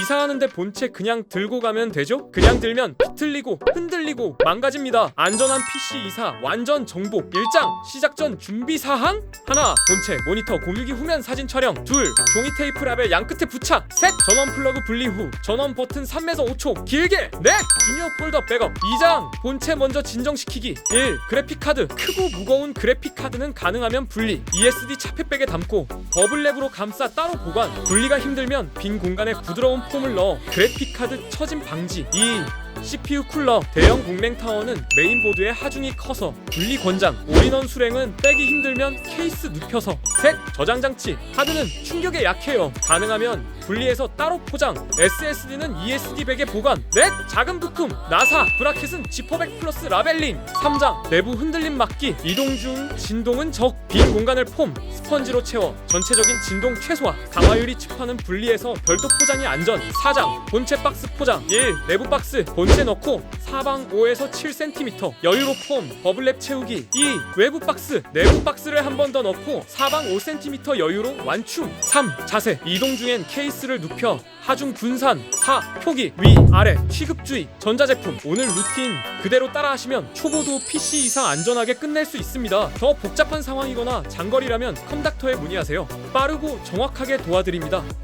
이사하는데 본체 그냥 들고 가면 되죠? 그냥 들면 비틀리고 흔들리고 망가집니다. 안전한 PC 이사 완전 정복. 1장 시작 전 준비 사항? 하나 본체 모니터 공유기 후면 사진 촬영. 둘 종이 테이프 라벨 양 끝에 부착. 셋 전원 플러그 분리 후 전원 버튼 3에서 5초. 길게. 넷 주니어 폴더 백업. 2장 본체 먼저 진정시키기. 1 그래픽 카드. 크고 무거운 그래픽 카드는 가능하면 분리. ESD 차폐백에 담고 버블랩으로 감싸 따로 보관. 분리가 힘들면 빈 공간에 부드러운 폼을 넣어 그래픽 카드 처짐 방지. 2 CPU 쿨러 대형 공랭 타워는 메인보드에 하중이 커서 분리 권장 올인원 수랭은 빼기 힘들면 케이스 눕혀서 셋 저장 장치 하드는 충격에 약해요. 가능하면 분리해서 따로 포장 SSD는 ESD 백에 보관 넷 작은 부품 나사 브라켓은 지퍼백 플러스 라벨린 3장 내부 흔들림 막기 이동 중 진동은 적 빈 공간을 폼 스펀지로 채워 전체적인 진동 최소화 강화유리 칩화는 분리해서 별도 포장이 안전 4장 본체 박스 포장 1 내부 박스 본체 넣고 사방 5에서 7cm 여유로 폼 버블랩 채우기. 2 외부 박스 내부 박스를 한 번 더 넣고 사방 5cm 여유로 완충. 3 자세. 이동 중엔 케이스를 눕혀 하중 분산. 4 표기. 위 아래. 취급주의. 전자제품. 오늘 루틴 그대로 따라하시면 초보도 PC 이상 안전하게 끝낼 수 있습니다. 더 복잡한 상황이거나 장거리라면 컴닥터에 문의하세요. 빠르고 정확하게 도와드립니다